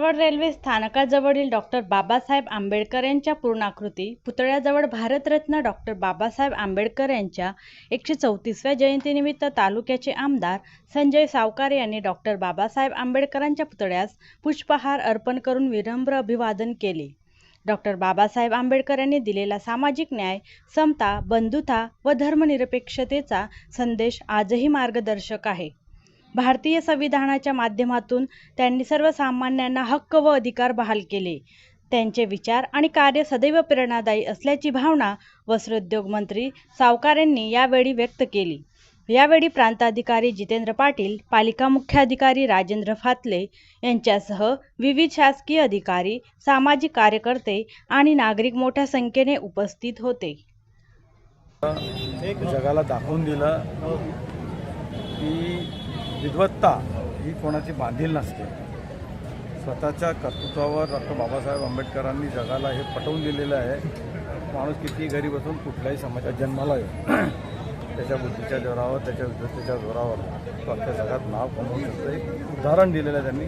Bhusawal railway स्थानकाजवळील doctor Babasaheb Ambedkar यांच्या पूर्णाकृती पुतळ्याजवळ भारतरत्न डॉक्टर बाबासाहेब आंबेडकर यांच्या एकशे चौतीसव्या जयंतीनिमित्त तालुक्याचे आमदार संजय सावकार यांनी डॉक्टर बाबासाहेब आंबेडकरांच्या पुतळ्यास पुष्पहार अर्पण करून विनम्र अभिवादन केले. डॉक्टर बाबासाहेब आंबेडकर यांनी दिलेला सामाजिक न्याय समता बंधुता व धर्मनिरपेक्षतेचा संदेश आजही मार्गदर्शक आहे. भारतीय संविधानाच्या माध्यमातून त्यांनी सर्वसामान्यांना हक्क व अधिकार बहाल केले. त्यांचे विचार आणि कार्य सदैव प्रेरणादायी असल्याची भावना वस्त्रोद्योग मंत्री सावकारेंनी यावेळी व्यक्त केली. यावेळी प्रांताधिकारी जितेंद्र पाटील पालिका मुख्याधिकारी राजेंद्र फातले यांच्यासह विविध शासकीय अधिकारी सामाजिक कार्यकर्ते आणि नागरिक मोठ्या संख्येने उपस्थित होते. जगाला दाखवून दिलं की विद्वत्ता ही कोणाची बांधील नसते. स्वतःच्या कर्तृत्वावर डॉक्टर बाबासाहेब आंबेडकरांनी जगाला हे पटवून दिलेलं आहे. माणूस किती घरी बसून कुठल्याही समाजात जन्माला येतो त्याच्या बुद्धीच्या जोरावर त्याच्या विद्वत्तेच्या जोरावर तो अख्ख्या जगात नाव कमवू शकतो एक उदाहरण दिलेलं आहे त्यांनी.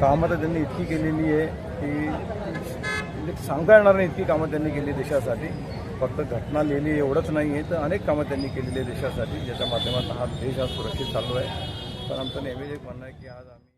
कामं तर त्यांनी इतकी केलेली आहे की म्हणजे सांगता येणार नाही इतकी कामं त्यांनी केली देशासाठी. फक्त घटना लिहिली एवढंच नाही आहे तर अनेक कामं त्यांनी केलेली आहे देशासाठी ज्याच्या माध्यमातून हा देश आज सुरक्षित चालू आहे. पण आमचं नेहमीच एक म्हणणं आहे की आज आम्ही